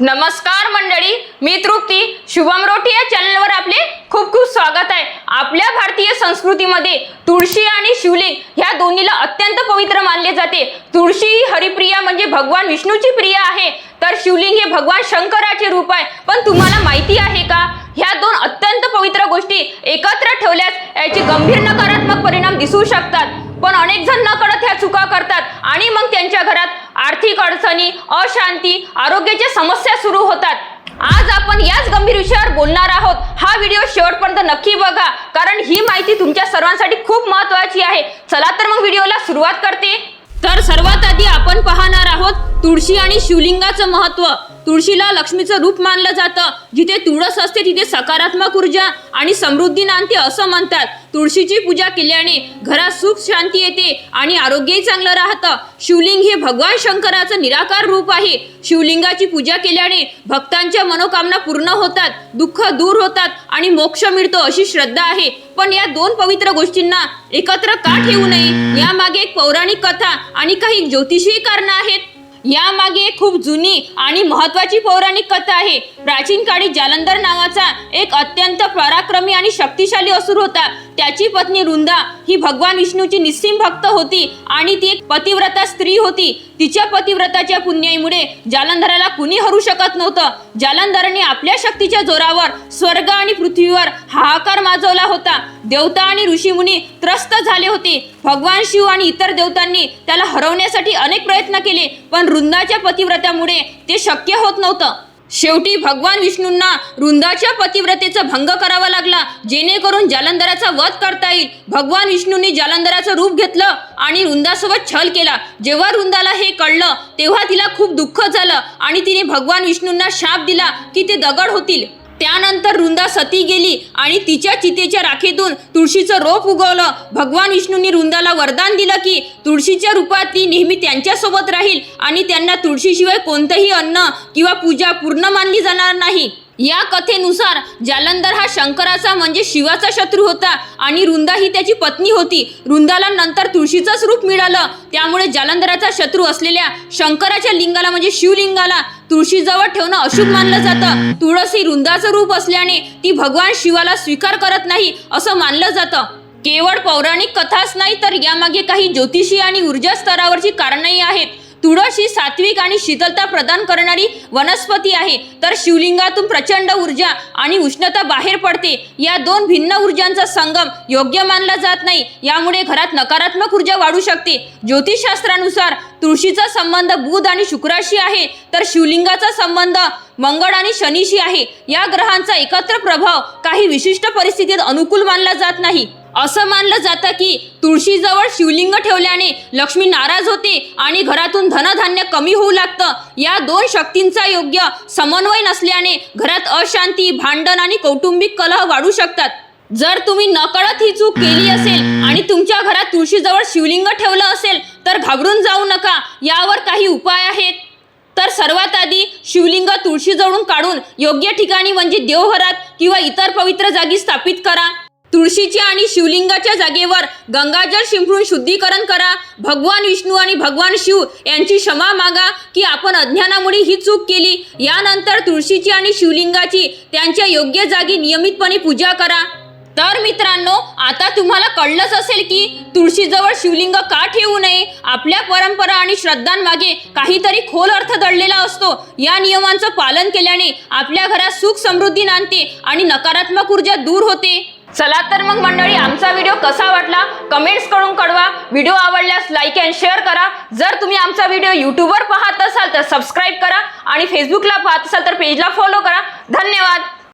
नमस्कार मंडळी मी तृप्ती. शुभम रोटी या चॅनलवर आपले खूप खूप स्वागत आहे. आपल्या भारतीय संस्कृतीमध्ये तुळशी आणि शिवलिंग ह्या दोन्हीला अत्यंत पवित्र मानले जाते. तुळशी ही हरिप्रिया म्हणजे भगवान विष्णूची प्रिया आहे. तर शिवलिंग हे भगवान शंकराचे रूप आहे. पण तुम्हाला माहिती आहे का? ह्या दोन अत्यंत पवित्र गोष्टी एकत्र ठेवल्यास याचे गंभीर नकारात्मक परिणाम दिसू शकतात. पण अनेक जण न कळत ह्या चुका करतात आणि मग त्यांच्या घरात आर्थिक अडचणी अशांती आरोग्याच्या समस्या सुरू होतात. आज आपण याच गंभीर विषयावर बोलणार आहोत. हा व्हिडिओ शेवटपर्यंत नक्की बघा कारण ही माहिती तुमच्या सर्वांसाठी खूप महत्वाची आहे. चला तर मग व्हिडिओला सुरुवात करते. तर सर्वात आधी आपण पाहणार आहोत तुळशी आणि शिवलिंगाचं महत्त्व तुळशीला लक्ष्मीचं रूप मानलं जातं. जिथे तुळस असते तिथे सकारात्मक ऊर्जा आणि समृद्धी नांदते असं म्हणतात. तुळशीची पूजा केल्याने घरात सुख शांती येते आणि आरोग्यही चांगलं राहतं. शिवलिंग हे भगवान शंकराचं निराकार रूप आहे. शिवलिंगाची पूजा केल्याने भक्तांच्या मनोकामना पूर्ण होतात दुःख दूर होतात आणि मोक्ष मिळतो अशी श्रद्धा आहे. पण या दोन पवित्र गोष्टींना एकत्र का ठेवू नये? यामागे एक पौराणिक कथा आणि काही ज्योतिषीय कारणं आहेत. यामागे एक खूप जुनी आणि महत्वाची पौराणिक कथा आहे. प्राचीन काळी जालंधर नावाचा एक अत्यंत पराक्रमी आणि शक्तिशाली असुर होता. त्याची पत्नी रुंदा ही भगवान विष्णूची निस्सीम भक्त होती आणि ती एक पतिव्रता स्त्री होती. तिच्या पतिव्रताच्या पुण्याईमुळे जालंधराला कुणी हरू शकत नव्हतं. जालंधराने आपल्या शक्तीच्या जोरावर स्वर्ग आणि पृथ्वीवर हाहाकार माजवला होता. देवता आणि ऋषीमुनी त्रस्त झाले होते. भगवान शिव आणि इतर देवतांनी त्याला हरवण्यासाठी अनेक प्रयत्न केले पण वृंदाच्या पतिव्रत्यामुळे ते शक्य होत नव्हतं. शेवटी भगवान विष्णूंना वृंदाच्या पतिव्रतेचा भंग करावा लागला. जेणेकरून जालंधराचा वध करता येईल. भगवान विष्णूंनी जालंधराचं रूप घेतलं आणि वृंदासोबत छल केला. जेव्हा वृंदाला हे कळलं तेव्हा तिला खूप दुःख झालं आणि तिने भगवान विष्णूंना शाप दिला की ते दगड होतील. त्यानंतर रुंदा सती गेली आणि तिच्या चितेच्या राखेतून तुळशीचं रोप उगवलं. भगवान विष्णूंनी रुंदाला वरदान दिलं की तुळशीच्या रूपात ती नेहमी त्यांच्यासोबत राहील आणि त्यांना तुळशीशिवाय कोणतंही अन्न किंवा पूजा पूर्ण मानली जाणार नाही. या कथेनुसार जालंधर हा शंकराचा म्हणजे शिवाचा शत्रू होता आणि रुंदा ही त्याची पत्नी होती. रुंदाला नंतर तुळशीचंच रूप मिळालं. त्यामुळे जालंधराचा शत्रू असलेल्या शंकराच्या लिंगाला म्हणजे शिवलिंगाला तुळशीजवळ ठेवणं अशुभ मानलं जातं. तुळस ही रुंदाचं रूप असल्याने ती भगवान शिवाला स्वीकार करत नाही असं मानलं जातं. केवळ पौराणिक कथाच नाही तर यामागे काही ज्योतिषी आणि ऊर्जा स्तरावरची कारणंही आहेत. तुळस ही सात्विक आणि शीतलता प्रदान करणारी वनस्पती आहे. तर शिवलिंगातून प्रचंड ऊर्जा आणि उष्णता बाहेर पडते. या दोन भिन्न ऊर्जांचा संगम योग्य मानला जात नाही. यामुळे घरात नकारात्मक ऊर्जा वाढू शकते. ज्योतिषशास्त्रानुसार तुळशीचा संबंध बुध आणि शुक्राशी आहे. तर शिवलिंगाचा संबंध मंगळ आणि शनीशी आहे. या ग्रहांचा एकत्र प्रभाव काही विशिष्ट परिस्थितीत अनुकूल मानला जात नाही. असं मानलं जातं की तुळशीजवळ शिवलिंग ठेवल्याने लक्ष्मी नाराज होते आणि घरातून धनधान्य कमी होऊ लागतं. या दोन शक्तींचा योग्य समन्वय नसल्याने घरात अशांती भांडण आणि कौटुंबिक कलह वाढू शकतात. जर तुम्ही नकळत ही चूक केली असेल आणि तुमच्या घरात तुळशीजवळ शिवलिंग ठेवलं असेल तर घाबरून जाऊ नका. यावर काही उपाय आहेत. तर सर्वात आधी शिवलिंग तुळशीजवळून काढून योग्य ठिकाणी म्हणजे देवघरात किंवा इतर पवित्र जागी स्थापित करा. तुळशीच्या आणि शिवलिंगाच्या जागेवर गंगाजल शिंपडून शुद्धीकरण करा. भगवान विष्णू आणि भगवान शिव यांची क्षमा मागा की आपण अज्ञानामुळे ही चूक केली. यानंतर तुळशीची आणि शिवलिंगाची त्यांच्या योग्य जागी नियमितपणे पूजा करा. तर मित्रांनो आता तुम्हाला कळलंच असेल की तुळशीजवळ शिवलिंग का ठेवू नये? आपल्या परंपरा आणि श्रद्धांमागे काहीतरी खोल अर्थ दडलेला असतो. या नियमांचं पालन केल्याने आपल्या घरात सुख समृद्धी नांदते आणि नकारात्मक ऊर्जा दूर होते. चला तर मग मंडळी आमचा व्हिडिओ कसा वाटला? कमेंट्स करून कळवा. व्हिडिओ आवडल्यास लाईक अँड शेअर करा. जर तुम्ही आमचा व्हिडिओ यूट्यूबवर पाहत असाल तर सबस्क्राईब करा आणि फेसबुकला पाहत असाल तर पेजला फॉलो करा. धन्यवाद.